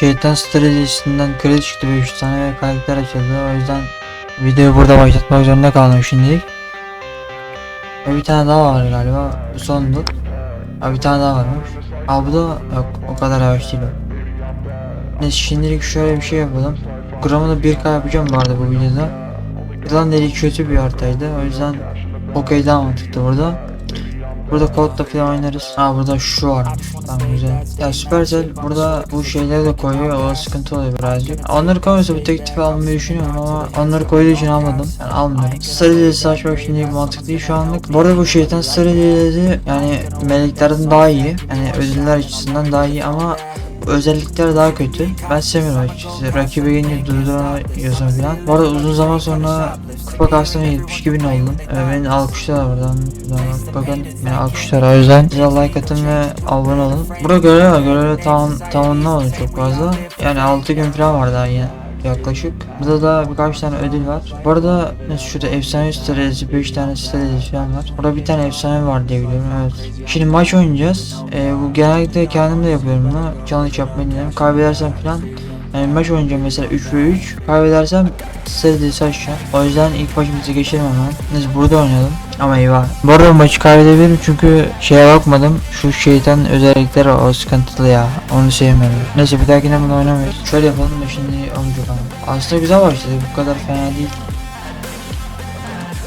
şeytan stratejisinden kredi çıktı 500 tane ve karakter açıldı. O yüzden videoyu burada başlatmak zorunda kaldım şimdilik. Ve bir tane daha var galiba. Bu sondu. Ha bir tane daha varmış. Aa bu da yok o kadar yavaş değil o. Neyse şimdilik şöyle bir şey yapalım. Gramını 1K yapacağım arada bu videoda. Yılan deliği kötü bir haritaydı. O yüzden okey daha mantıklı burada. Burada kodla falan oynarız. Ha burada şu varmış. Tamam güzel. Ya Supercell burada bu şeyleri de koyuyor. O sıkıntı oluyor birazcık. Onları koymuyorsa bu teklifi almayı düşünüyorum ama onları koyduğu için almadım. Yani almıyorum. Stratejisi açmak şimdi mantıklı değil şu anlık. Bu arada bu şeytan stratejileri yani meleklerden daha iyi. Yani ödüller açısından daha iyi ama özellikler daha kötü. Ben sevmiyorum açıkçası. Rakibe gelince durduramıyorsun falan. Bu arada uzun zaman sonra kupa kastım 72 bin oldum. Ee, beni alkışlar bak- bakın beni alkışlar. O yüzden size like atın ve abone olun. Burada görev var. Görevi tam, tamamlamadım çok fazla. Yani 6 gün falan var daha yine yaklaşık. Burada da birkaç tane ödül var. Bu arada şurada efsane stratejisi 5 tane strateji falan var. Burada bir tane efsane var diye biliyorum evet. Şimdi maç oynayacağız. Ee, bu genellikle kendim de yapıyorum bunu. Challenge yapmayı dinlerim. Kaybedersem falan yani maç oynayacağım mesela 3 ve 3. Kaybedersem stratejisi açacağım. O yüzden ilk başımıza geçelim hemen. Neyse burada oynayalım. Ama eyvah. Bu arada maçı kaybedebilirim çünkü şeye bakmadım. Şu şeytan özellikleri o sıkıntılı ya. Onu sevmiyorum. Neyse bir dahakine bunu oynamayız. Şöyle yapalım da şimdi olmayacak ama. Aslında güzel başladı. Bu kadar fena değil.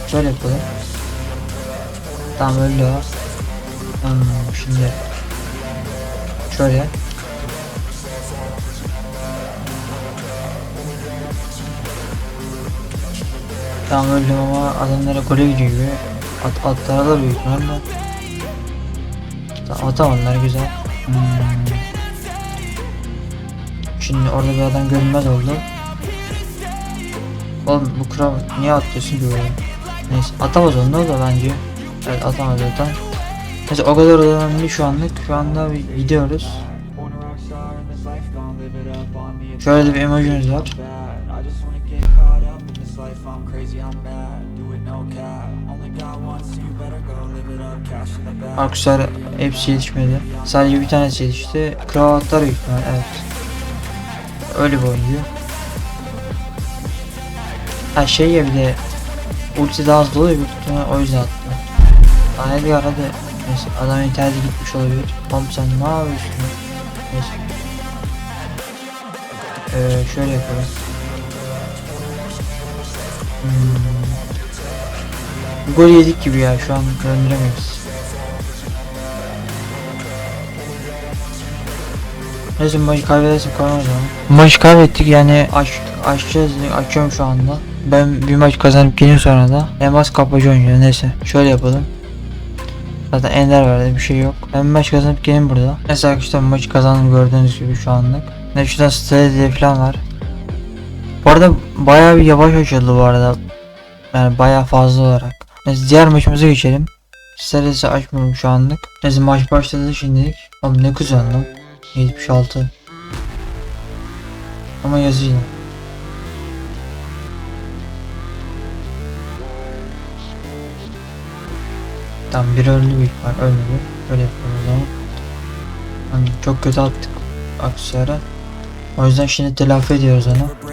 Şöyle yapalım. Tamam öyle. Hmm, şimdi şöyle. Tamam öldüm ama adamlara gole gidiyor gibi. At, atlara da büyük ihtimalle. Ta- Atamadılar güzel. Hmm. Şimdi orada bir adam görünmez oldu. Oğlum bu kral niye atlıyorsun ki böyle? Neyse atamaz onu da bence. Evet atamaz zaten. Neyse o kadar önemli şu anlık. Şu anda gidiyoruz. Şöyle bir emojimiz var. Arkadaşlar hepsi yetişmedi. Sadece bir tanesi yetişti. Kravatlar büyük evet. Öyle bir oyuncu. Ha şey ya bir de ulti daha hızlı oluyor o yüzden attı. Daha Edgar hadi. Neyse adam internete gitmiş olabilir. Oğlum sen ne yapıyorsun? Neyse. Ee, şöyle yapalım. Gol yedik gibi ya şu an döndüremeyiz. Neyse maçı kaybedersek kalan o zaman. Maçı kaybettik yani aç, açacağız açıyorum şu anda. Ben bir maç kazanıp geleyim sonra da Elmas kapıcı oynuyor neyse şöyle yapalım. Zaten ender verdi bir şey yok. Ben maç kazanıp geleyim burada. Neyse arkadaşlar maçı kazandım gördüğünüz gibi şu anlık. Ne şurada strateji falan var. Bu arada bayağı bir yavaş açıldı bu arada. Yani bayağı fazla olarak. Neyse diğer maçımıza geçelim. Serisi açmıyorum şu anlık. Neyse maç başladı şimdilik. Oğlum ne kazandım? 76. Ama yazıyor. Tam bir öldü büyük ihtimal ölmedi. Öyle yapalım o zaman. Hani çok kötü attık aksesuara. O yüzden şimdi telafi ediyoruz onu.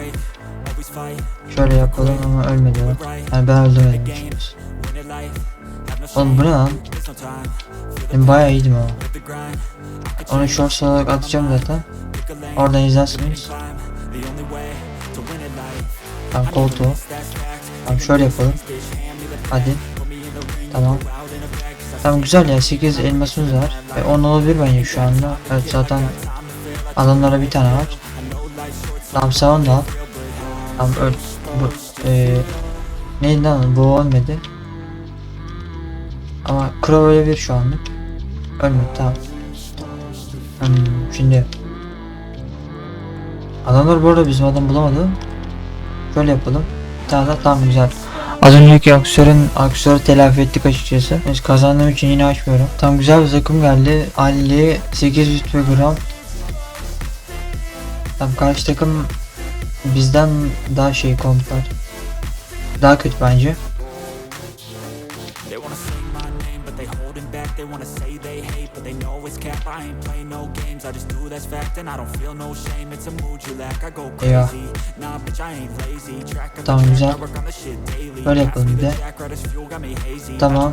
Şöyle yapalım ama ölmedi o. Yani ben öldürmedim açıkçası. Oğlum bu ne lan? Ben bayağı iyiydim ama. Onu shorts olarak atacağım zaten. Oradan izlersiniz. Tamam koltuğu. Tamam şöyle yapalım. Hadi. Tamam. Tamam güzel ya 8 elmasımız var. E 10 olabilir bence şu anda. Evet zaten adamlara bir tane var. Tamam sen onu da al. Tamam öl. E, neydi lan bu olmadı. Ama Crow öyle bir şu anlık. Ölmedi tamam. Hmm, şimdi Adamlar bu arada bizim adam bulamadı. Şöyle yapalım. Bir tane daha tamam güzel. Az önceki aksiyonun aksiyonu telafi ettik açıkçası. Neyse kazandığım için yine açmıyorum. Tam güzel bir takım geldi. Ali 800 ve gram. Tam karşı takım bizden daha şey kontlar. Daha kötü bence. They holding back. They wanna say they hate, but they know it's cap. I ain't playing no games. I just do that that's fact and I don't feel no shame It's a mood you lack, I go crazy Nah bitch I ain't lazy Track of the güzel. track, I work on the shit daily Böyle yapalım bir de. Tamam,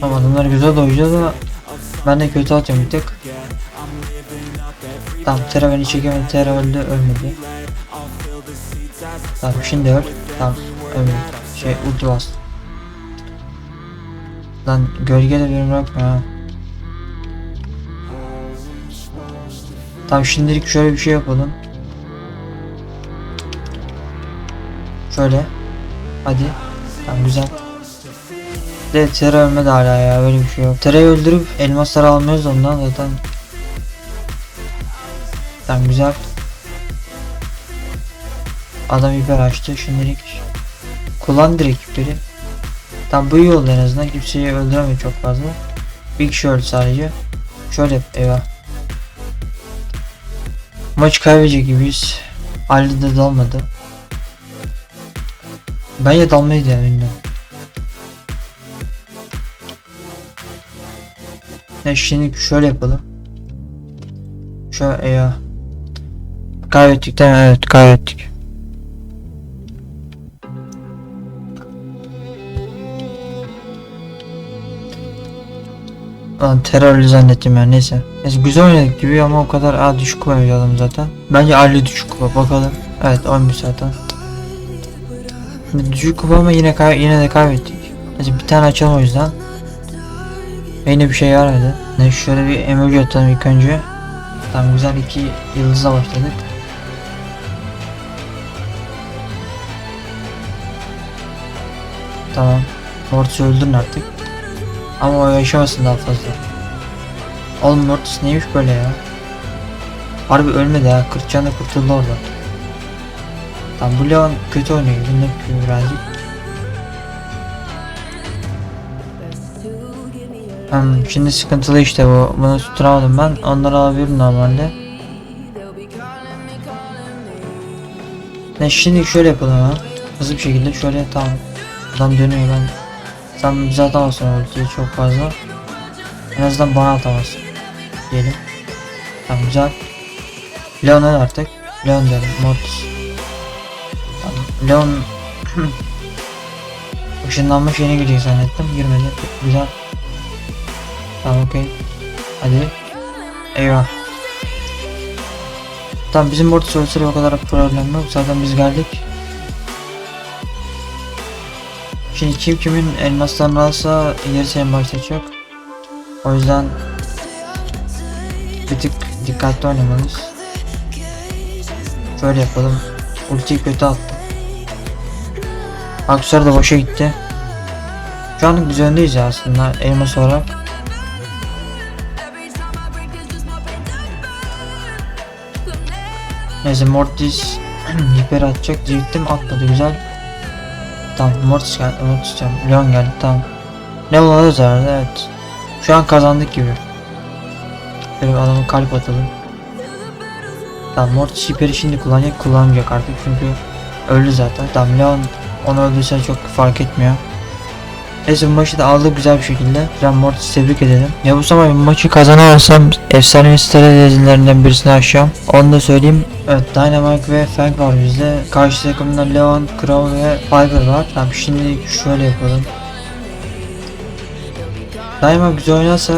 Tamam adamlar güzel doyacağız ama ben de kötü atıyorum bir tık. Tamam Tera beni çekemedi. Tera öldü ölmedi. Tamam şimdi öl. Tamam ölmedi. Şey ulti bas. Lan gölge de beni bırakmıyor ha. Tamam şimdilik şöyle bir şey yapalım. Şöyle. Hadi. Tamam güzel. De Tera ölmedi hala ya böyle bir şey yok. Tera'yı öldürüp elmasları almıyoruz ondan zaten. Tamam güzel. Adam hiper açtı şimdilik. Kullan direkt hiperi. Tam bu iyi oldu en azından kimseyi öldüremiyor çok fazla. Kişi öldü sadece. Şöyle eyvah. Maç kaybedecek gibiyiz. Ali de dalmadı. Ben ya dalmaydı yani bilmiyorum. Ne şimdi şöyle yapalım. Şöyle eyvah. Kaybettik değil mi? Evet kaybettik. Lan terörlü zannettim ya neyse. Neyse güzel oynadık gibi ama o kadar aa düşük adam zaten. Bence Ali düşük kupa bakalım. Evet 11 zaten. Düşük kupa ama yine kay yine de kaybettik. Neyse bir tane açalım o yüzden. Yine bir şey yaramadı. Ne şöyle bir emoji atalım ilk önce. Tamam güzel iki yıldızla başladık. Tamam. Mortis'i öldürün artık. Ama o yaşamasın daha fazla. Oğlum Mortis neymiş böyle ya? Harbi ölmedi ha. 40 canı kurtuldu orada. Tamam bu Leon kötü oynuyor. Bunu birazcık. Hmm, şimdi sıkıntılı işte bu. Bunu tutturamadım ben. Onları alabilirim normalde. Ne şimdi şöyle yapalım ha. Hızlı bir şekilde şöyle tamam. Adam dönüyor ben. Sen bize atamazsın ultiyi çok fazla. En azından bana atamazsın. Diyelim. Tamam güzel. Leon öl artık. Leon derim. Mortis. Tamam. Leon Işınlanmış yeni girecek zannettim. Girmedi. Güzel. Tamam okey. Hadi. Eyvah. Tamam bizim Mortis de o kadar problem yok. Zaten biz geldik. Şimdi kim kimin elmaslarını alsa gerisi en başta çok. O yüzden bir tık dikkatli oynamalıyız. Şöyle yapalım. Ultiyi kötü attım. Aksar da boşa gitti. Şu an biz öndeyiz ya aslında elmas olarak. Neyse Mortis hiper atacak diyecektim atmadı güzel. Tamam Mortis geldi Mortis diyorum Leon geldi tamam. Ne alırız herhalde evet. Şu an kazandık gibi. Böyle bir adama kalp atalım. Tamam Mortis hiperi şimdi kullanacak kullanmayacak artık çünkü öldü zaten. Tamam Leon onu öldürse çok fark etmiyor. Neyse maçı da aldık güzel bir şekilde. Ben Mortis tebrik edelim. Ya bu zaman maçı kazanamazsam efsane stere dizilerinden birisini aşacağım. Onu da söyleyeyim. Evet Dynamite ve Fang var bizde. Karşı takımda Leon, Crow ve Piper var. Tamam şimdi şöyle yapalım. Dynamite güzel oynarsa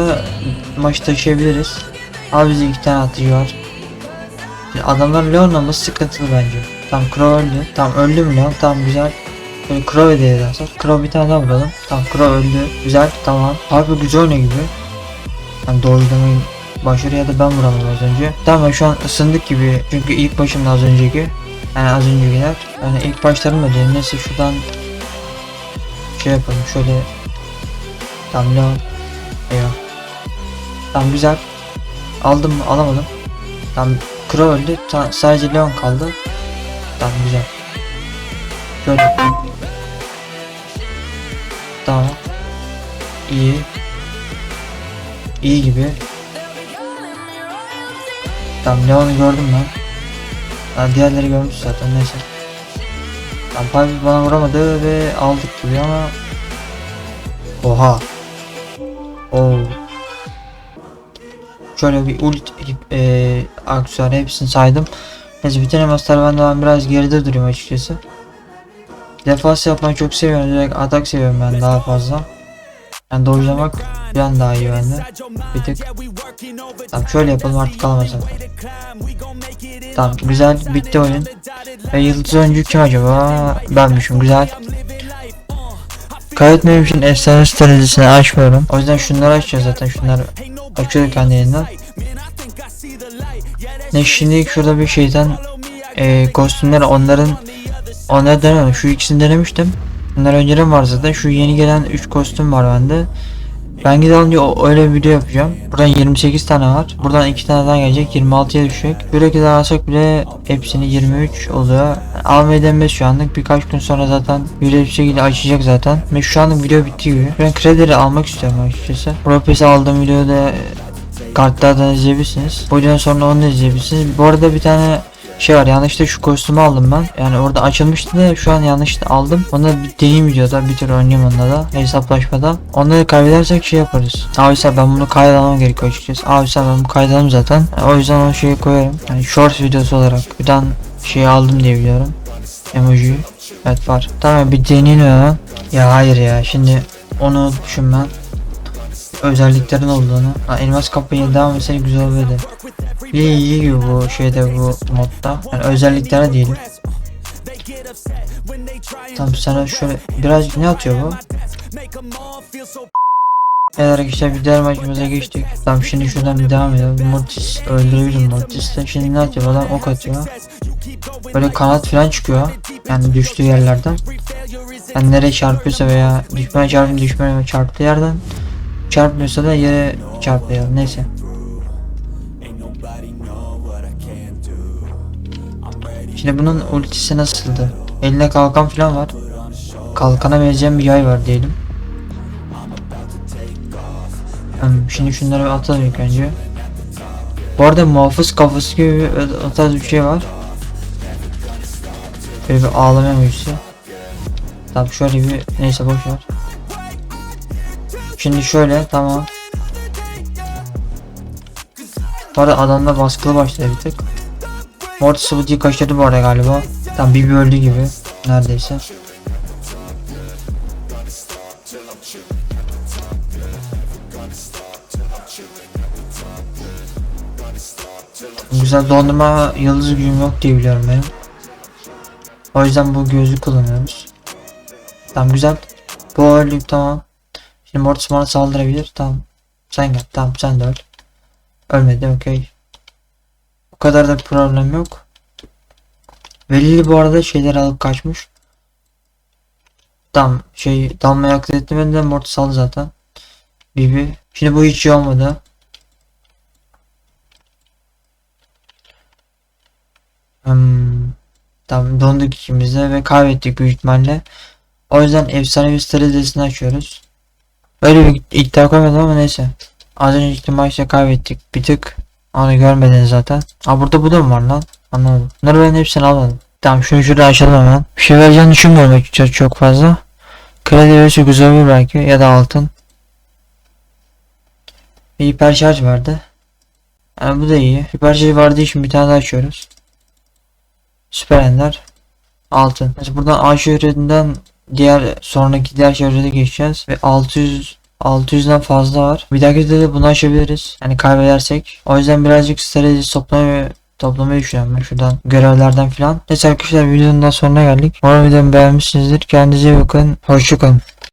maçı taşıyabiliriz. Abi bizde iki tane atıcı var. Şimdi adamlar Leon olması sıkıntılı bence. Tamam Crow öldü. Tamam öldü mü Leon? Tamam güzel. Böyle Crow hediye edersen. Crow bir tane daha vuralım. Tamam Crow öldü. Güzel tamam. Harbi güzel oynuyor gibi. Yani doğru demeyin. Başarı ya da ben vuramadım az önce. Tamam şu an ısındık gibi. Çünkü ilk başımda az önceki. Yani az öncekiler. Yani ilk başlarım değil. Neyse şuradan şey yapalım. Şöyle Leon. Eyvah. Tamam güzel. Aldım mı? Alamadım. Tamam Crow öldü. Ta- sadece Leon kaldı. Tamam güzel. Şöyle Tamam. İyi. İyi gibi. Tamam Leon'u gördüm ben. Ha, diğerleri görmüş zaten neyse. Tamam Piper bana vuramadı ve aldık gibi ama Oha. Oo. Şöyle bir ult e, aksesuar hepsini saydım. Neyse bütün elmaslar bende ben biraz geride duruyorum açıkçası. Defans yapmayı çok seviyorum. Direkt atak seviyorum ben daha fazla. Yani dojlamak bir an daha iyi bende. Bir tık. Tamam şöyle yapalım artık kalmasın. Tamam güzel bitti oyun. Ve yıldız oyuncu kim acaba? Benmişim güzel. Kaydetmem için efsane stratejisini açmıyorum. O yüzden şunları açacağız zaten şunları açıyorduk kendiliğinden. Ne şimdi şurada bir şeyden e, kostümler onların onları denemedim. Şu ikisini denemiştim. Bunlar önceden var zaten. Şu yeni gelen 3 kostüm var bende. Ben o- öyle bir video yapacağım. Buradan 28 tane var. Buradan 2 tane daha gelecek. 26'ya düşecek. İki daha alsak bile hepsini 23 oluyor. Almayı denmez şu anlık. Birkaç gün sonra zaten video bir şekilde açacak zaten. Ve şu anlık video bitti gibi. Ben kredileri almak istiyorum açıkçası. Propes'i aldığım videoda kartlardan izleyebilirsiniz. Bu videonun sonra onu da izleyebilirsiniz. Bu arada bir tane şey var yanlışlıkla şu kostümü aldım ben. Yani orada açılmıştı da şu an yanlışlıkla aldım. Onu bir deneyim videoda bir tür oynayayım onunla da hesaplaşmada. Onları kaybedersek şey yaparız. Sen ben bunu kaydetmem gerekiyor açıkçası. Sen ben bunu kaydettim zaten. O yüzden o şeyi koyarım. Yani short videosu olarak. Bir tane şey aldım diye biliyorum. Emoji. Evet var. Tamam bir deneyelim hemen. Ya hayır ya şimdi onu ben özelliklerin olduğunu. Ha, elmas kapıya devam etse güzel olurdu. İyi gibi bu şeyde bu modda. Yani özelliklere diyelim. Tamam sana şöyle biraz ne atıyor bu? Evet arkadaşlar bir diğer maçımıza geçtik. Tamam şimdi şuradan bir devam edelim. Mortis öldürebilirim Mortis'te. Şimdi ne atıyor adam ok atıyor. Böyle kanat falan çıkıyor. Yani düştüğü yerlerden. Yani nereye çarpıyorsa veya düşmana çarpıyor düşmana çarptığı yerden çarpmıyorsa da yere çarpıyor. Neyse. Şimdi bunun ultisi nasıldı? Eline kalkan falan var. Kalkana benzeyen bir yay var diyelim. Şimdi şunları atalım ilk önce. Bu arada muhafız kafası gibi o tarz bir şey var. Böyle bir ağlama emojisi. Tamam şöyle bir neyse boş ver. Şimdi şöyle tamam. Bu arada adamda baskılı başladı bir tık. Mortis Sıvıcı'yı kaçırdı bu arada galiba. Tam bir öldü gibi. Neredeyse. Güzel dondurma yıldız gücüm yok diye biliyorum benim. O yüzden bu gözlük kullanıyoruz. Tamam güzel. Bu öldük tamam. Şimdi Mortis bana saldırabilir. Tamam. Sen gel. Tamam sen de öl. Ölmedi okey. Kadar da problem yok. Velili bu arada şeyler alıp kaçmış. Tamam şey dalmaya akıl etmedi de Mortis aldı zaten. Bibi. Şimdi bu hiç iyi olmadı. Hmm. Tamam donduk ikimiz de ve kaybettik büyük ihtimalle. O yüzden efsane bir stratejisini açıyoruz. Öyle bir iddia koymadım ama neyse. Az önceki maçta kaybettik bir tık. Onu görmediniz zaten. Aa burada bu da mı var lan? Anlamadım. Bunları ben hepsini almadım. Tamam şunu şurada açalım hemen. Bir şey vereceğini düşünmüyorum açıkçası çok fazla. Kredi verirse güzel olur belki ya da altın. Bir hiper şarj vardı. Yani bu da iyi. Hiper şarj vardığı için bir tane daha açıyoruz. Süper Ender. Altın. Mesela buradan A şöhretinden diğer sonraki diğer şöhrete geçeceğiz ve 600 600'den fazla var. Bir dahaki de bunu açabiliriz. Yani kaybedersek. O yüzden birazcık strateji toplamayı toplamayı düşünüyorum ben şuradan görevlerden filan. Neyse arkadaşlar videonun daha sonuna geldik. Umarım videomu beğenmişsinizdir. Kendinize iyi bakın. Hoşçakalın.